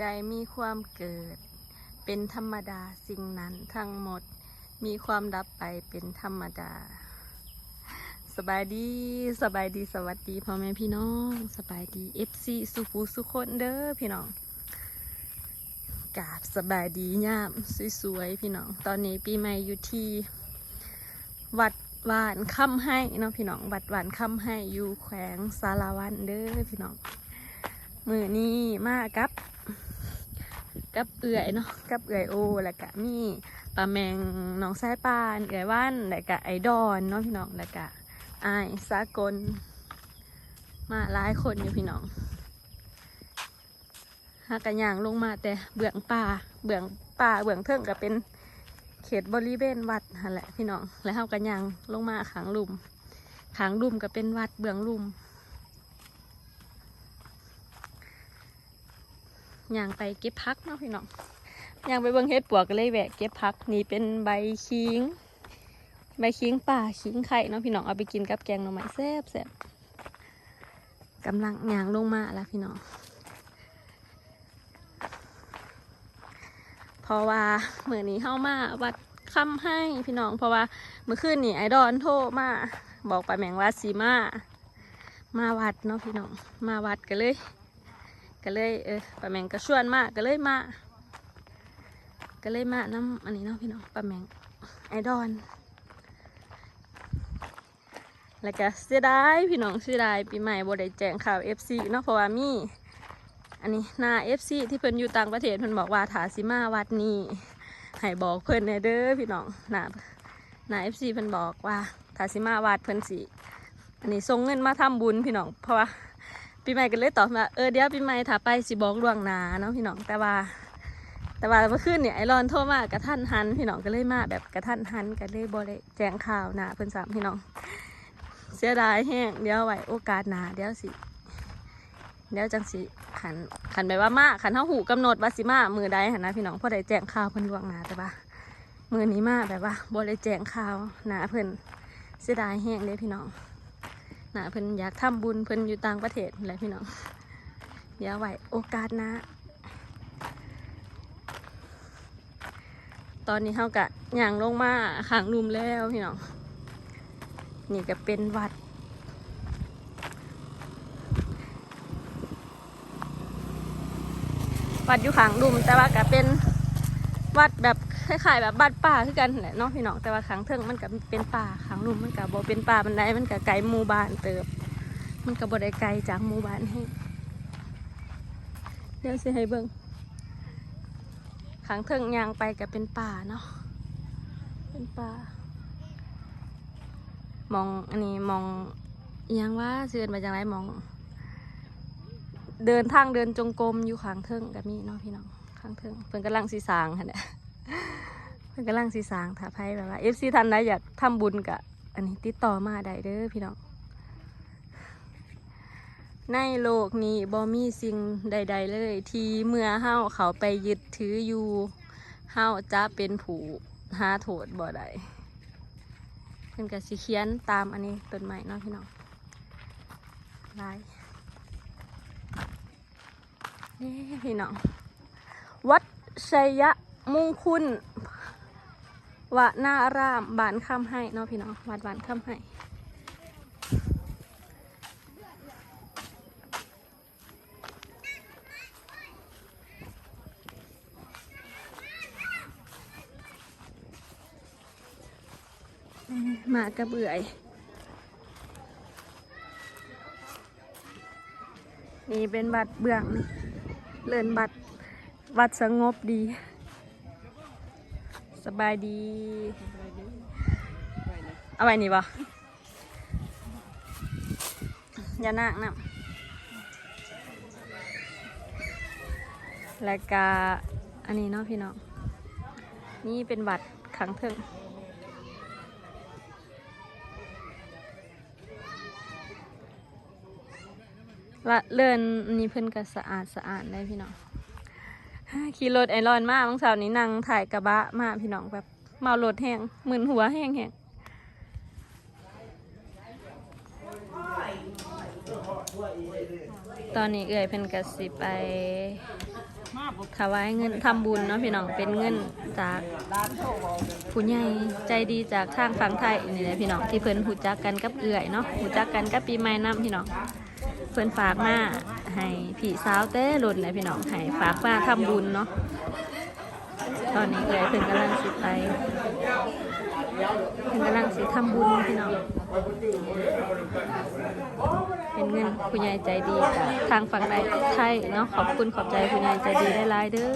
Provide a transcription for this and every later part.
ใดมีความเกิด เป็นธรรมดาสิ่งนั้นทั้งหมดมีความดับไปเป็นธรรมดา สบายดีสบายดีสวัสดีพ่อแม่พี่น้องสบายดีเอฟซีสุฟูสุคนเด้อพี่น้องกาบสบายดียามสวยๆพี่น้อง ตอนนี้ปีใหม่อยู่ที่ วัดหวานค่ำให้เนาะพี่น้อง วัดหวานค่ำให้อยู่แขวงสารวันเด้อพี่น้องมือนี้มากับ กับเอื่อยเนาะกับเอื่อยโอแล้วก็มีปลาแมงน้องสายปานเอื่อยว่านแล้วก็ไอดอนเนาะพี่น้องแล้วก็อสากล มาหลายคนอยู่พี่น้องหากระย่างลงมาแต่เบื้องป่าเบื้องป่าเบื้องเทิงก็เป็นเขตบริเวณวัดนั่นแหละพี่น้องแล้วเฮากระย่างลงมาขางลุมขางลุมก็เป็นวัดเบื้องลุม ย่างไปเก็บพักเนาะพี่น้องย่างไปเบิ่งเฮ็ดปวกก็เลยแวะเก็บพักนี่เป็นใบคิงใบคิงป่าคิงไข่เนาะพี่น้องเอาไปกินกับแกงหน่อไม้แซ่บแซ่บกำลังย่างลงมาแล้วพี่น้องเพราะว่าเมื่อนี้เข้ามาวัดคำให้พี่น้อง เพราะว่าเมื่อคืนนี่ไอดอนโทรมาบอกไปแมงว่าสีมามาวัดเนาะพี่น้องมาวัดกันเลย ก็เลยเออป้าแมงก็ชวนมาก็เลยมาก็เลยมาน้ำอันนี้เนาะพี่น้องป้าแมงไอดอนแล้วก็เสียดายพี่น้องเสียดายปีใหม่บได้แจ้งข่าว FC เนาะเพราะว่ามีอันนี้หน้า FC ที่เพิ่นอยู่ต่างประเทศเพิ่นบอกว่าถาสิมาวัดนี้ให้บอกเพิ่นแน่เด้อพี่น้องหน้าหน้า FC เพิ่นบอกว่าถาสิมาวัดเพิ่นสิอันนี้ส่งเงินมาทำบุญพี่น้องเพราะว่า ปีใหม่ก็เลยตอบมาเออเดี๋ยวปีใหม่ถ้าไปสิบอกล่วงหน้าเนาะพี่น้องแต่ว่า แต่ว่าเมื่อคืนเนี่ยไอรอนโทรมากระทันหัน พี่น้องก็เลยมาแบบกระทันหันก็เลยบได้แจ้งข่าวหนาเพิ่นสามพี่น้อง เสียดายแห้งเดี๋ยวไว้โอกาสหนาเดี๋ยวสิเดี๋ยวจังสิขันขันไปว่ามาขันเท่าหูกำหนดว่าสิมามือใดหันนะพี่น้องพอได้แจ้งข่าวเพิ่นล่วงหน้าแต่ว่ามือนี้มาแบบว่าบได้แจ้งข่าวหนาเพิ่นเสียดายแห้งเลยพี่น้อง นะเพิ่นอยากทำบุญเพิ่นอยู่ต่างประเทศแหละพี่น้องเดี๋ยวไว้โอกาสนะ ตอนนี้เฮากะย่างลงมาขางลุมแล้วพี่น้องนี่ก็เป็นวัดวัดอยู่ขางลุมแต่ว่าก็เป็นวัดแบบ คล้ายๆแบบบ้านป่าคือกันแหละเนาะพี่น้องแต่ว่าขางเทิงมันก็เป็นป่าขางลุมมันก็บ่เป็นป่าบันไดมันก็ไกลหมู่บ้านเติบ มันก็บ่ได้ไกลจากหมู่บ้านให้เดี๋ยวสิให้เบิ่งขางเทิงยางไปก็เป็นป่าเนาะเป็นป่ามองอันนี้มองยังว่าเชิญมาจากไหนมอง เดินทางเดินจงกรมอยู่ขางเทิงกับมีเนาะพี่น้องขางเทิงเพิ่นกำลังสีสางค่ะเนี่ย เพิ่นกำลังสีสางถ้าไพ่แบบว่าเอฟซีทันใดอยากทำบุญกะอันนี้ติดต่อมาได้เด้อพี่น้อง ในโลกนี้บ่มีสิ่งใด ๆ เลย ที่เมื่อเฮาเขาไปยึดถืออยู่เฮาจะเป็นผู้หาโทษบ่ได้เพิ่นก็สิเขียนตามอันนี้ต้นไม้เนาะพี่น้องลายนี่พี่น้องวัดชัยะ มุ่งคุณวนารามบานคำให้เนาะพี่น้องวัดบานคำให้มากระเบื่อยนี่เป็นบัตรเบื้องนี่เลินบัตรวัดสงบดี สบายดี เอาไว้นี่บ่อย่านั่งนะแล้วก็อันนี้เนาะพี่น้อง นี่เป็นบัตรขังเทิงละเลื่อนอันนี้เพิ่นก็สะอาดสะอาดได้พี่น้อง ขี่รถไอรอนมาบางเสาร์นี้นั่งถ่ายกระบะมาพี่น้องแบบเมารถแห้งมึนหัวแห้งแห้งตอนนี้เอื่อยเพิ่นก็สิไปถวายเงินทำบุญเนาะพี่น้องเป็นเงินจากผู้ใหญ่ใจดีจากทางฝั่งไทยนี่แหละพี่น้องที่เพิ่นหูจักกันกับเอื่อยเนาะหูจักกันกับปีใหม่นํพี่น้องเพิ่นฝากมา ให้พี่สาวเต้หล่นเลยพี่น้องให้ฝากมาทำบุญเนาะตอนนี้เอื่อยเพิ่นกำลังสิไปเพิ่นกำลังสิทำบุญพี่น้องเป็นเงินผู้ใหญ่ใจดีจากทางฝั่งไทยเนาะขอบคุณขอบใจผู้ใหญ่ใจดีได้หลายเด้อ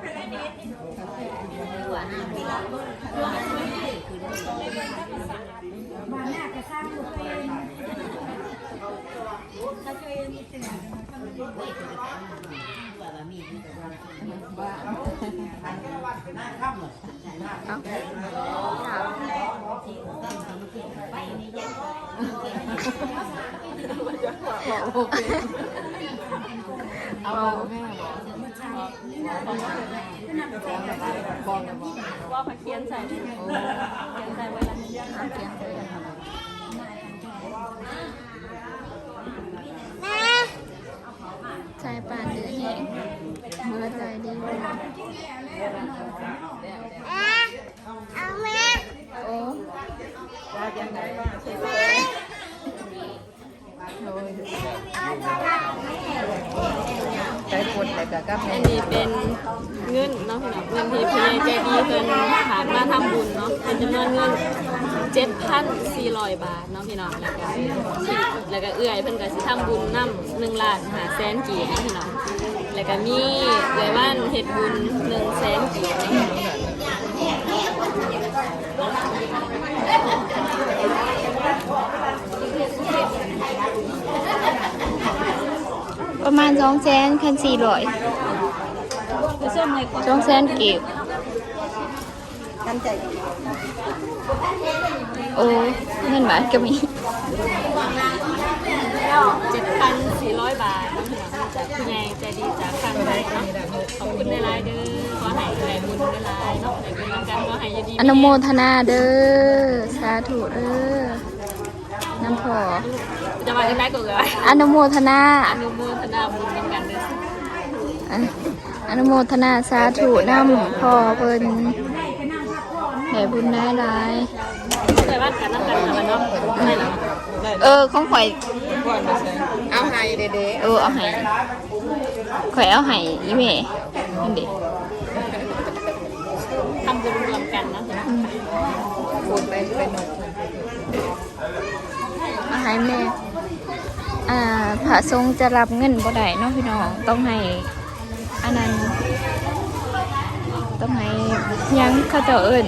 เอาเอาว่าเขาเขียน เอาแม่ว่าผักเขียนใส่เขียนใส่เว้แล้วเขียนใส่ใจป่านเดือดแห้งเมื่อใจดีเอาแม่โอ้ ใจปวดแต่ก็กับอันนี้เป็นเงินเนาะพี่น้องเงินที่พี่ใจดีเพิ่นฝากมาทำบุญเนาะเป็นจำนวนเงิน7,400บาทเนาะพี่น้องแล้วก็แล้วก็เอื้อยเพิ่นก็สิทำบุญนำ1ล้าน5แสนกีบเนาะพี่น้องแล้วก็มีเอื้อยว่านเฮ็ดบุญ1แสนกีบเนาะ ประมาณสองแสนคันสี่ร้อยไปส่งให้ก่อนสองแสนเก็บกันใจโอ้เงินบาทก็มี7,400บาทเนาะพี่น้องจากผู้ใหญ่ใจดีจากทางไทยเนาะขอบคุณหลายๆเด้อขอให้ได้บุญหลายๆเนาะได้บุญนำกันขอให้อยู่ดีอนุโมทนาเด้อสาธุเด้อน้ำพอ จะมากันได้ก็เลยอนุโมทนาอนุโมทนาบุญนำกันเด้ออะอนุโมทนาสาธุน้ำพอเพิ่นได้บุญได้หลายเคยบ้านกันนั่งกันแต่มันเนาะไม่หรอเออของข่อยเอาให้เด้เออเอาให้ข่อยเอาให้อีแม่นั่นดิทำบุญรวมกันนะๆปวดไปเป็นเอาให้แม่ อ่าพระสงฆ์จะรับเงินบ่ได้เนาะพี่น้องต้องให้อันนั้นต้องให้ยังเขาเจะเอิญ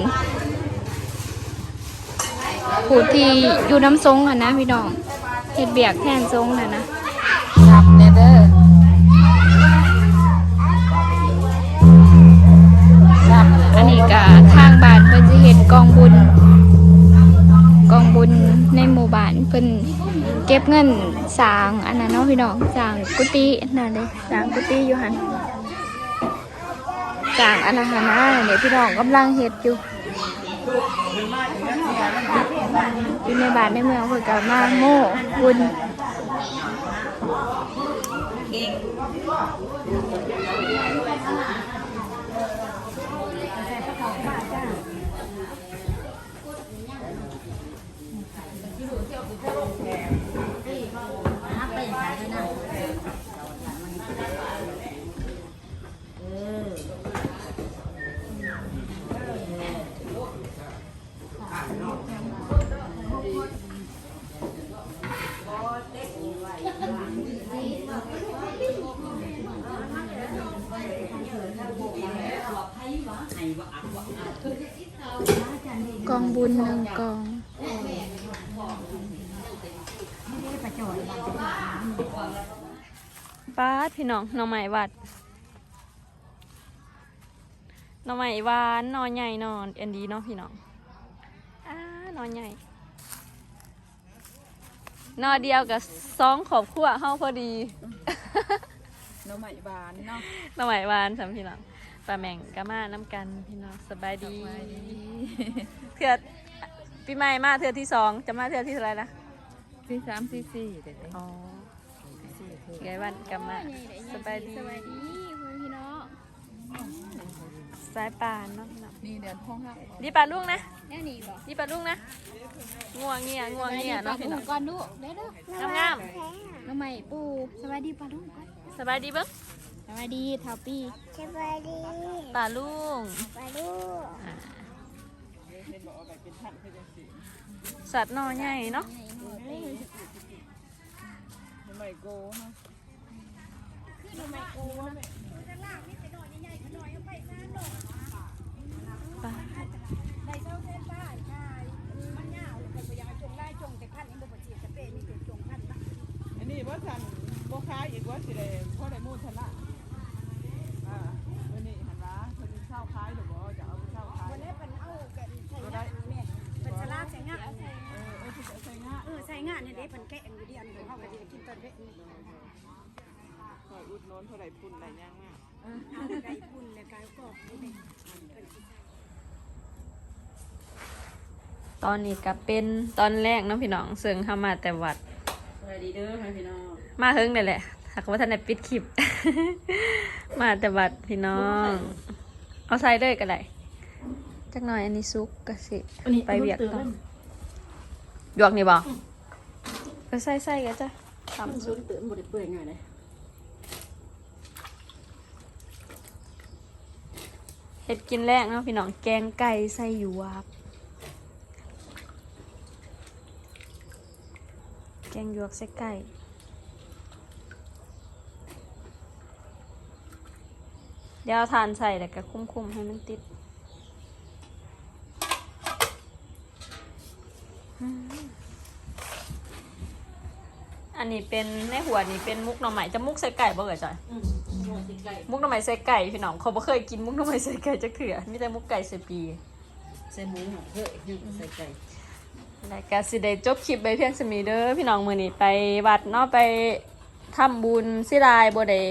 ผู้ที่อยู่น้ำทรงอะนะพี่น้องเฮ็ดเบียกแทนทรงน่ะนะรับเนเด้อรับอันนี้ก็ เพิ่นเก็บเงินสร้างอันนั้นเนาะพี่น้องสร้างกุฏินั่นเลยสร้างกุฏิอยู่หันสร้างอันนั้นหั่นะเนี่ยพี่น้องกำลังเฮ็ดอยู่อยู่ในบ้านในเมืองเพิ่นก็มาโม่บุญ กองบุญหนึ่งกองป้าพี่น้องหน่อไม้วัดหน่อไม้หวานหนอนใหญ่นอนอันดีเนาะพี่น้องอ่าหนอนใหญ่ นอเดียวกับสองขอบขั้วเฮาพอดีน้ำใหม่บานเนาะหน่อไม้หวานสามพี่น้องป้าแม่งก็มาน้ำกันพี่น้องสบายดีเทือปีใหม่มาเทือที่สองจะมาเทือที่เท่าไหรนะสี่สามสี่สี่เด็ดอ๋อไงวันก็มาสบายดีสบายดีพ่อพี่น้องสายป่านเนาะพี่ น้องนี่เดือนห้องห้าดีป่าลุงนะแน่นี่บอกดีป่าลุงนะง่วงเงียง่วงเงียเนาะพี่น้องก่อนลูกเด้อเด้องามน้องใหม่ปูสบายดีป่าลุงก่อนๆสบายดีเบิ้งสบายดีเท่าปีสวัสดีป่าลุงปลาลูกอ่าสัตว์หนอใหญ่เนาะไม่โก้เนาะป่า อันนี้ว่าฉันบ่ค้ายอีกว่าสิเลยเพราะได้มูลชนะอ่าวันนี้หันว่าเพิ่นสิเช่าขายหรือบ่จะเอาไปเช่าขาย วันนี้เป็นเอากันใส่งานเนี่ยเป็นสลากใส่งาน เออเออสิจะใส่งา เออใส่งานเนี่ยเด็เป็นแกะอยู่ดีอันของเขาก็จะกินตอนเด็กนี่คอยอุดหนนเท่าไหร่พุ่นไหลย่างมากเอาไก่พุ่นเลยไก่กรอบนี่เด็กตอนนี้ก็เป็นตอนแรกเนาะพี่น้องเสิงเข้ามาแต่วัด สวัสดีเด้อพี่น้องมาเฮิงนี่แหละหากว่าท่านได้ปิดคลิป มาแต่วัดพี่น้อง เอาใส่เลยก็ได้จักหน่อยอันนี้ซุกก็สิ ไปเวียกต่อ หยวกนี่บ่ก็ใส่ใส่ๆก็จะทำซุปตื่นบ่ได้เปื่อยง่ายเลยเห็ดกินแรกเนาะพี่น้องแกงไก่ใส่หยวก แกงหยวกใส่ไก่เดี๋ยวเอาทานใส่แล้วก็คุ้มๆให้มันติด อืมอันนี้เป็นในหัวนี่เป็นมุกหน่อไม้จะมุกใส่ไก่บ่เอ่ยจอยมุกหน่อไม้ใส่ไก่พี่น้องเขาบ่เคยกินมุกหน่อไม้ใส่ไก่จักเถื่อมีแต่มุกไก่ใส่ปีใส่หมูเฮ้ยใส่ไก่แล้วก็สิได้จบคลิปไปเพียงสมีเด้อพี่น้องมื้อนี้ไปวัดเนาะไปทำบุญสิรายบ่ได้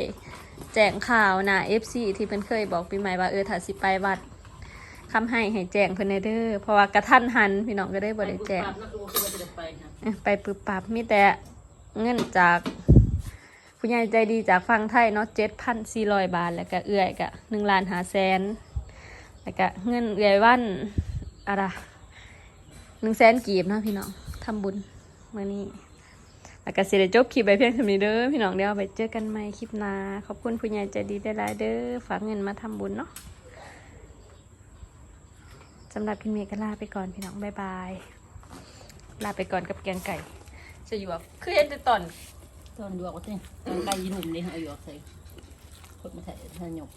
แจ้งข่าวนะ FC ที่เพิ่นเคยบอกปีใหม่ว่าเออถ้าสิไปวัด คำให้ให้แจ้งเพิ่นแน่เด้อเพราะว่ากระทันหันพี่น้องก็ได้บ่ได้แจ้งเอ้ยไปปึบปับมีแต่เงินจากผู้ใหญ่ใจดีจากฝั่งไทยเนาะ7,400บาท แล้วก็เอื้อยก็1ล้าน5แสนแล้วก็เงินเอื้อยวันอะไรหนึ่งแสนกีบเนาะพี่น้องทำบุญมื่อนี้แล้วก็สิได้จบคลิปไปเพียงเท่านี้เด้อพี่น้องเดี๋ยวไปเจอกันใหม่คลิปหน้าขอบคุณผู้ใหญ่ใจดีได้หลายๆเด้อฝากเงินมาทำบุญเนาะ สำหรับคลิปนี้ก็ลาไปก่อนพี่น้องบายบาย ลาไปก่อนกับแกงไก่จะอยู่แบบคือเห็นแต่ตอนตอนดวกว่าสิตอนไก่ยืนหุ่มนี่เอาอยู่ใส่คนมาใส่ทานหยก